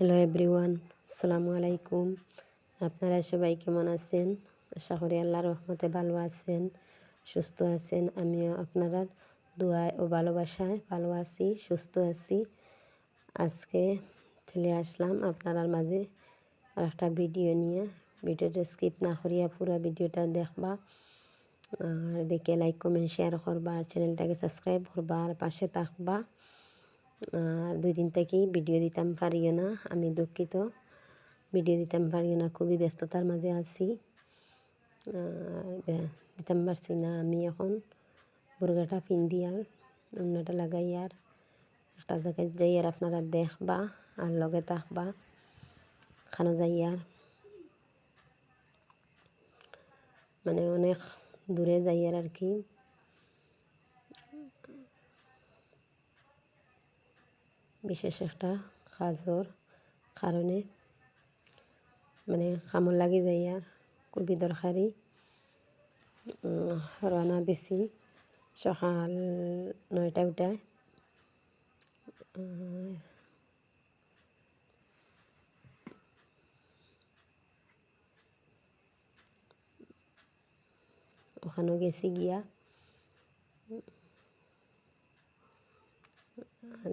Hello everyone আসসালামু আলাইকুম আপনারা সবাই কেমন আছেন? আশা করি আল্লাহর রহমতে ভালো আছেন, সুস্থ আছেন। আমিও আপনারা দোয়ায় ও ভালোবাসায় ভালো আছি, সুস্থ আছি। আজকে চলে আসলাম আপনার মাঝে আর একটা ভিডিও নিয়ে। ভিডিওটা স্কিপ না করিয়া পুরো ভিডিওটা দেখবা। আর দেখে লাইক কমেন্ট শেয়ার করবা। আর চ্যানেলটাকে সাবস্ক্রাইব করবা। আর পাশে থাকবা। দুই দিন থেকেই ভিডিও দিতাম পারিও না আমি দুঃখিত। ভিডিও দিতাম পারিও না খুবই ব্যস্ততার মাঝে আছি। দিতাম পারছি না আমি এখন। বুর্গাটা পিন্দি আর অন্যটা লাগাই আর। একটা জায়গায় যাই আর আপনারা দেখবা আর লগে থাকবা। খানো যাই আর। মানে অনেক দূরে যাই আর কি। বিশেষ একটা কাজর কারণে মানে খামর লাগি যাই আর খুবই দরকারি রওনা দিছি সকাল নয়টা উঠায় ওখানেও গেছি গিয়া।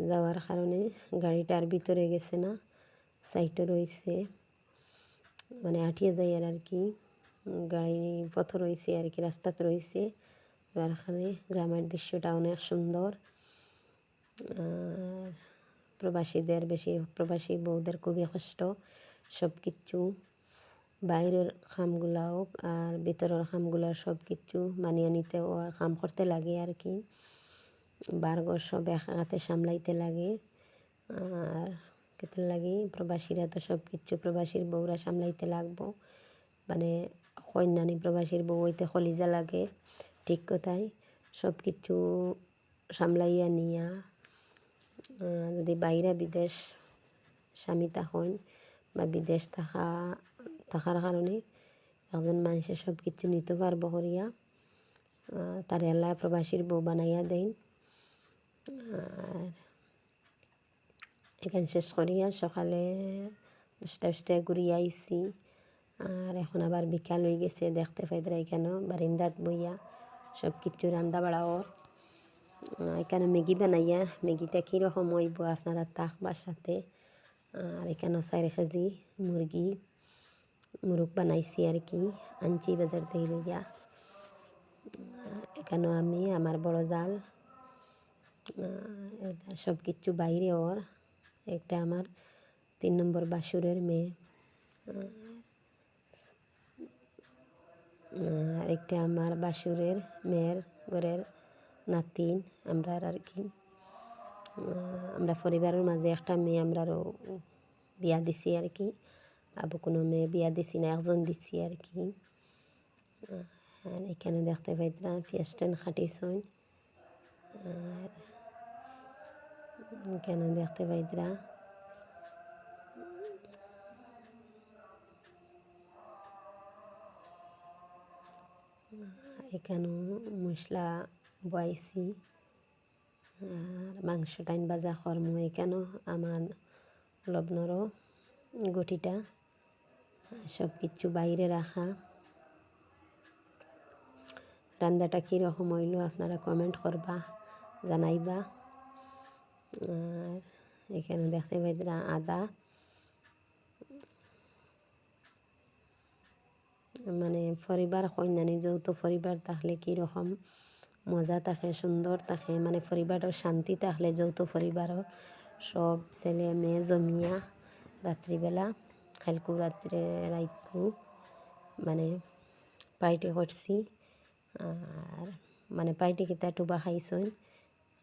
যাওয়ার কারণে গাড়িটার ভিতরে গেছে না সাইটে রয়েছে। মানে আটিয়ে যাই আর আর কি। গাড়ি পথ রয়েছে আর কি রাস্তাতে রয়েছে। আর এখানে গ্রামের দৃশ্যটা অনেক সুন্দর। আর প্রবাসীদের বেশি, প্রবাসী বউদের খুবই কষ্ট। সব কিছু বাইরের খামগুলাও আর ভিতরের খামগুলা সব কিছু মানিয়ে নিতে কাম করতে লাগে আর কি। বারগর সব সামলাইতে লাগে। আর কেতে লাগে, প্রবাসীরা তো সব কিছু প্রবাসীর বউরা সামলাইতে লাগবো। মানে কন্যানি প্রবাসীর বউ হইতে খলিজা লাগে, ঠিক কথাই। সব কিছু সামলাইয়া নিয়া যদি বাইরে বিদেশ স্বামী তখন বা বিদেশ থাকা, থাকার কারণে একজন মানুষের সব কিছু নিতে পারব করিয়া তার এলা প্রবাসীর বউ বানাইয়া দেন। আর এখানে শেষ করিয়া সকালে দশটা দশটায় ঘুরিয়া আইসি আর এখন আবার বিকাল হয়ে গেছে, দেখতে পাইতরা এখানে বারিন্দাত বইয়া সব কিছু রান্দা বাড়াও। এখানে ম্যাগি বানাইয়া, ম্যাগিটা কীরকম হইব আপনারা তাকবার সাথে আর এখানে চার কেজি মুরগি, মুরগ বানাইছি আর কি, আনছি বাজার থেকে লইয়া। এখানেও আমি, আমার বড় জাল সব কিছু বাইরে ওর। একটা আমার তিন নম্বর বাসুরের মেয়ে। আর একটা আমার বাসুরের মেয়ের ঘরের নাতিন আমরা আর কি। আমরা পরিবারের মাঝে একটা মেয়ে আমরা বিয়া দিছি আর কি। আবু কোনো মেয়ে বিয়া দিছি না, একজন দিছি আর কি। এখানে দেখতে পাইতাম ফেস্টেন খাটিছন আর কেন দেখতে পাইতরা এখানেও মশলা বয়াইছি? আর মাংস টাইন বাজা কর্ম এখানেও আমার লবণরও গটিটা সব কিছু বাইরে রাখা। রান্নাটা কীরকম হইল, আপনারা কমেন্ট করবা, জানাইবা। আর এখানে দেখতে পাইতরা আদা। মানে পরিবার কন্যানি যৌথ পরিবার থাকলে কীরকম? মজা থাকে সুন্দর থাকে মানে পরিবারের শান্তি থাকলে যৌথ পরিবারও সব ছেলে মেয়ে জমিয়া রাত্রিবেলা খালকু রাত্রে রাইতকু মানে পাইটি করছি। আর মানে পাইটি কিতা, টুবা খাইছই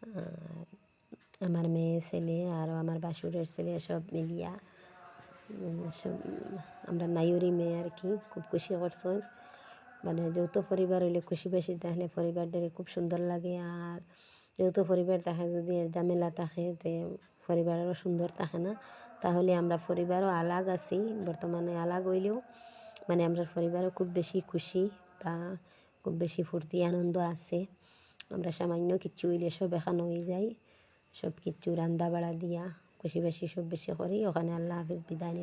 আর আমার মেয়ে ছেলে আর আমার বাসুরের ছেলে সব মিলিয়া সব, আমরা নাইরি মেয়ে আর কি, খুব খুশি করছেন মানে যৌথ পরিবার হইলে খুশি বেশি, তাহলে পরিবারটারে খুব সুন্দর লাগে। আর যৌথ পরিবার থাকে যদি ঝামেলা থাকে, তে পরিবারেরও সুন্দর থাকে না। তাহলে আমরা পরিবারও আলাগ আছি, বর্তমানে আলাগ হইলেও। মানে আমরা পরিবারও খুব বেশি খুশি বা খুব বেশি ফুর্তি, আনন্দ আছে। আমরা সামান্য কিছু হইলে সব এখানে হয়ে যাই। সব কিছু রান্দা বাড়া দিয়া খুশি বেশি সব বেশি করি। ওখানে আল্লাহ হাফিজ বিদায়